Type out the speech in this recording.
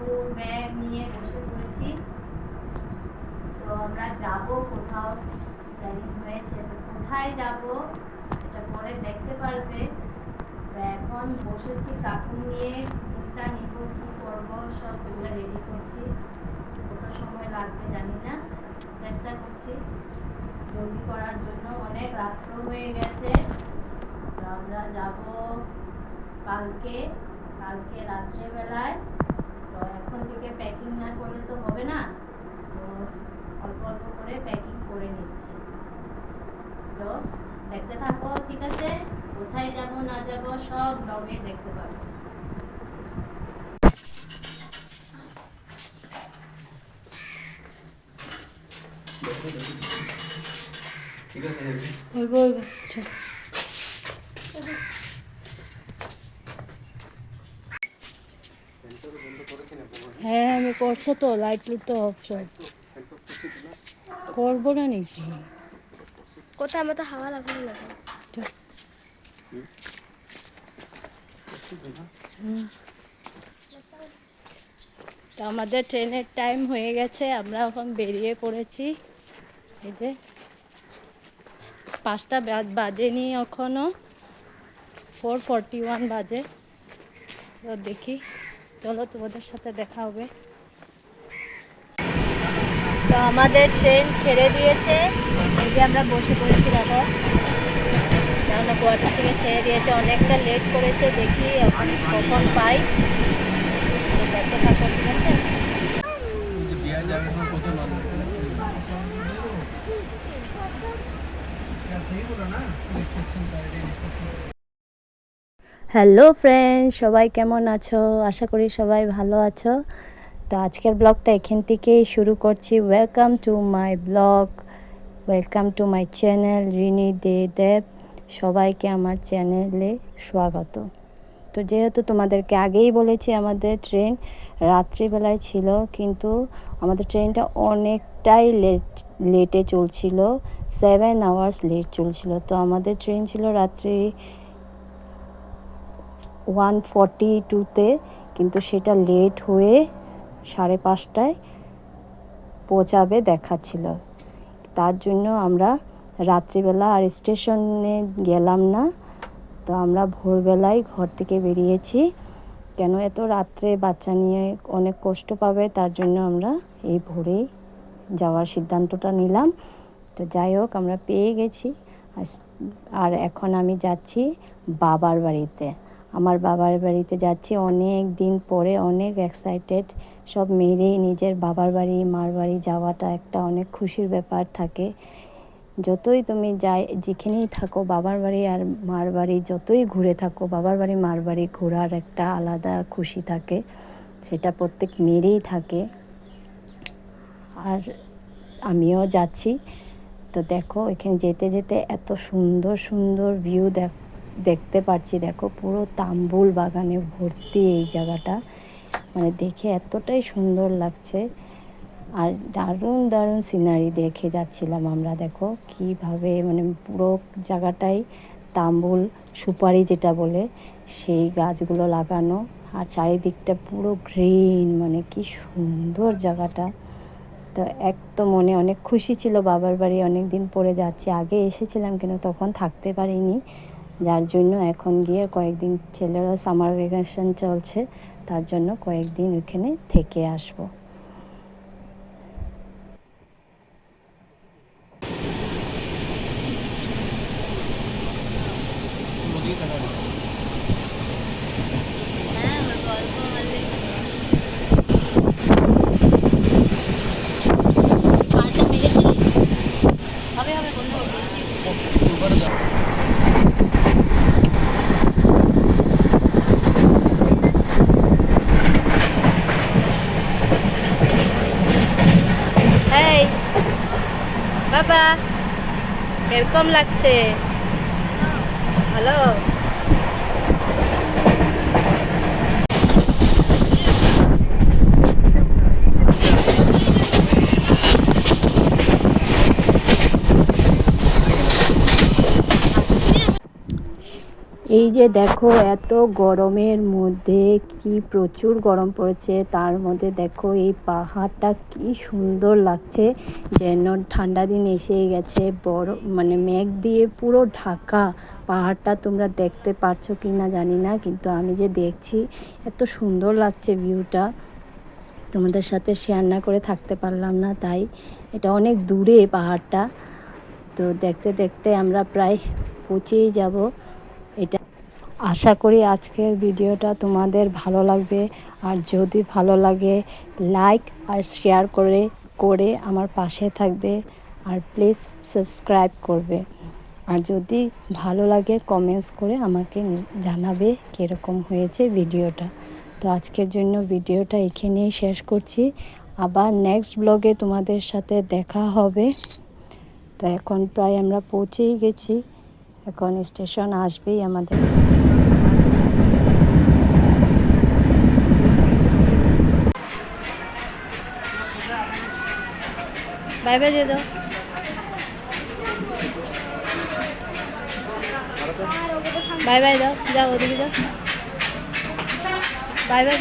কাপড় ব্যাগ নিয়ে বসে পড়েছি। তো আমরা যাব কোথাও প্ল্যানিং হয়েছে। তো কোথায় যাব এটা পরে দেখতে পারবে। তো এখন বসেছি কাপড় নিয়ে, কোনটা নিব, কি করব, সব এগুলো রেডি করছি। কত সময় লাগবে জানি না। চেষ্টা করছি। জলদি করার জন্য অনেক রাত্র হয়ে গেছে। আমরা যাব কালকে কালকে রাত্রেবেলায়। প্যাকিং না করলে তো হবে না। তো অল্প অল্প করে প্যাকিং করে নিচ্ছি। তো দেখতে থাকো ঠিক আছে? কোথায় যাব না যাব সব ব্লগে দেখতে পাবে ঠিক আছে হ্যাঁ আমি করছ তো লাইট লুট তো সব। করব না নাকি? কোথায়? আমার তো হাওয়া লাগল না। তো আমাদের ট্রেনের টাইম হয়ে গেছে আমরা এখন বেরিয়ে পড়েছি। এই যে পাঁচটা বাজেনি এখনও ফোর ফর্টি ওয়ান বাজে। তো দেখি। চলো তোমাদের সাথে দেখা হবে। তো আমাদের ট্রেন ছেড়ে দিয়েছে। এই যে আমরা বসে পড়েছি দেখো। কেননা গুয়াহাটি থেকে ছেড়ে দিয়েছে। অনেকটা লেট করেছে দেখি কখন পাই। তো দেখতে থাকো ঠিক আছে? লম্বা হ্যালো ফ্রেন্ড, সবাই কেমন আছো? আশা করি সবাই ভালো আছো। তো আজকের ব্লগটা এখান থেকেই শুরু করছি। Welcome to my blog welcome to my channel Rini Dey Deb সবাইকে আমার চ্যানেলে স্বাগত। তো যেহেতু তোমাদেরকে আগেই বলেছি, আমাদের ট্রেন রাত্রিবেলায় ছিল, কিন্তু আমাদের ট্রেনটা অনেকটাই লেট লেটে চলছিল। সেভেন আওয়ার্স লেট চলছিল। তো আমাদের ট্রেন ছিল রাত্রি ওয়ান ফর্টি টুতে, কিন্তু সেটা লেট হয়ে সাড়ে পাঁচটায় পৌঁছাবে দেখাচ্ছিল। তার জন্য আমরা রাত্রিবেলা আর স্টেশনে গেলাম না। তো আমরা ভোরবেলায় ঘর থেকে বেরিয়েছি। কেন এত রাত্রে বাচ্চা নিয়ে অনেক কষ্ট পাবে? তার জন্য আমরা এই ভোরেই যাওয়ার সিদ্ধান্তটা নিলাম। তো যাই হোক, আমরা পেয়ে গেছি। আর এখন আমি যাচ্ছি বাবার বাড়িতে। আমার বাবার বাড়িতে যাচ্ছি। অনেক দিন পরে অনেক এক্সাইটেড সব মেয়েরেই নিজের বাবার বাড়ি, মার বাড়ি যাওয়াটা একটা অনেক খুশির ব্যাপার থাকে। যতই তুমি যাই, যেখানেই থাকো, বাবার বাড়ি আর মার বাড়ি যতই ঘুরে থাকো, বাবার বাড়ি, মার বাড়ি ঘোরার একটা আলাদা খুশি থাকে। সেটা প্রত্যেক মেয়েরই থাকে। আর আমিও যাচ্ছি। তো দেখো, এখানে যেতে যেতে এত সুন্দর সুন্দর ভিউ দেখ দেখতে পাচ্ছি দেখো পুরো তাম্বুল বাগানে ভর্তি এই জায়গাটা। মানে দেখে এতটাই সুন্দর লাগছে। আর দারুণ দারুণ সিনারি দেখে যাচ্ছিলাম আমরা, দেখো কীভাবে মানে পুরো জায়গাটাই তাম্বুল সুপারি যেটা বলে, সেই গাছগুলো লাগানো। আর চারিদিকটা পুরো গ্রিন মানে কি সুন্দর জায়গাটা। তো এক তো মনে অনেক খুশি ছিল, বাবার বাড়ি অনেক দিন পরে যাচ্ছি। আগে এসেছিলাম কিন্তু তখন থাকতে পারিনি। যার জন্য এখন গিয়ে কয়েকদিন ছেলেরা সামার ভ্যাকেশন চলছে, তার জন্য কয়েকদিন ওইখানে থেকে আসব। নদী থাকা হ্যাঁ আমার গল্প বললে পাড়টা মেরেছিলি হবে হবে বন্ধ করব বেশি দুবার যাও এই বাবা এরকম লাগছে। ভালো এই যে দেখো, এত গরমের মধ্যে কি প্রচুর গরম পড়েছে। তার মধ্যে দেখো, এই পাহাড়টা কি সুন্দর লাগছে। যেন ঠান্ডা দিন এসেই গেছে। বড় মানে মেঘ দিয়ে পুরো ঢাকা। পাহাড়টা তোমরা দেখতে পারছ কি না জানি না, কিন্তু আমি যে দেখছি, এত সুন্দর লাগছে ভিউটা। তোমাদের সাথে শেয়ার না করে থাকতে পারলাম না, তাই এটা অনেক দূরে পাহাড়টা। তো দেখতে দেখতে আমরা প্রায় পৌঁছেই যাব। আশা করি আজকের ভিডিওটা তোমাদের ভালো লাগবে। আর যদি ভালো লাগে লাইক আর শেয়ার করে করে আমার পাশে থাকবে। আর প্লিজ সাবস্ক্রাইব করবে। আর যদি ভালো লাগে কমেন্টস করে আমাকে জানাবে কীরকম হয়েছে ভিডিওটা। তো আজকের জন্য ভিডিওটা এখানেই শেষ করছি। আবার নেক্সট ব্লগে তোমাদের সাথে দেখা হবে। তো এখন প্রায় আমরা পৌঁছেই গেছি। এখন স্টেশন আসবেই আমাদের। বাই বাই দিয়ে দাও। বাই বাই দাও যাও ওদিকে যাও। Bye bye